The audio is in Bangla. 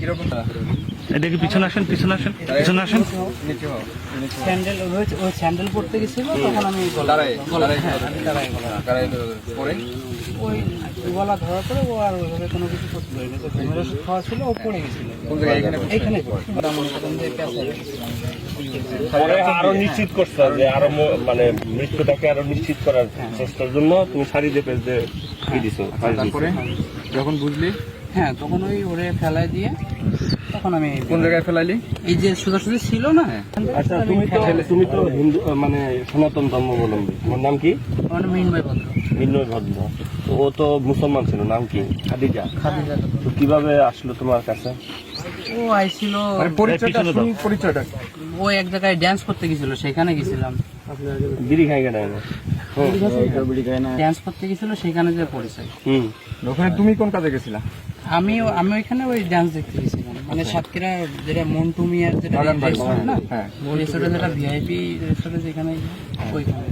কীরকম এদিকে পিছনে আসেন পিছনে আসেন পিছনে আসেন। স্যান্ডেল ওই স্যান্ডেল পড়তে গেছিল তখন আমি। হ্যাঁ, আমি দাঁড়ায় গলা। কারাই পরে? ওই গলা ধরার পরে ও আর ওইভাবে কোনো কিছু করতে পারিনি। তো ঘুমের ওষুধ খাওয়া ছিল ও পড়ে গেছিল। এইখানে মনে আরও নিশ্চিত করছ যে আরও মানে মৃত্যুটাকে আরও নিশ্চিত করার চেষ্টার জন্য তুমি শাড়ি দিয়ে পেজ দিয়ে কি দিছো ফাঁস দিছো। তারপরে? যখন বুঝলি? হ্যাঁ তখন ওই ওরে ফেলায় দিয়ে তখন আমি কোন জায়গায় ফেলাইলি? এই যে সোজাসুজি ছিল না? আচ্ছা তুমি তো তুমি তো হিন্দু মানে সনাতন ধর্মাবলম্বী। তোমার নাম কি? আমার ভদ্র। তো ও তো মুসলমান ছিল নাম কি? খাদিজা। খাদিজা তো। কীভাবে আসলো তোমার কাছে? ও আইছিল আরে পরিচয়টা শুনি পরিচয়টা। ও এক জায়গায় ড্যান্স করতে গেছিল সেখানে গেছিলাম। বিড়ি খাই কেন ড্যান্স করতে গেছিল সেখানে যে পরিচয়। হুম। ওখানে তুমি কোন কাজে গেছিলা? আমি আমি ওইখানে ওই ডান্স দেখতে গেছিলাম। মানে সাতক্ষীরা যেটা মন্টু মিয়ার যেটা রেস্টুরেন্ট না হ্যাঁ। রেস্টুরেন্ট যেটা ভিআইপি রেস্টুরেন্ট যেখানে ওইখানে।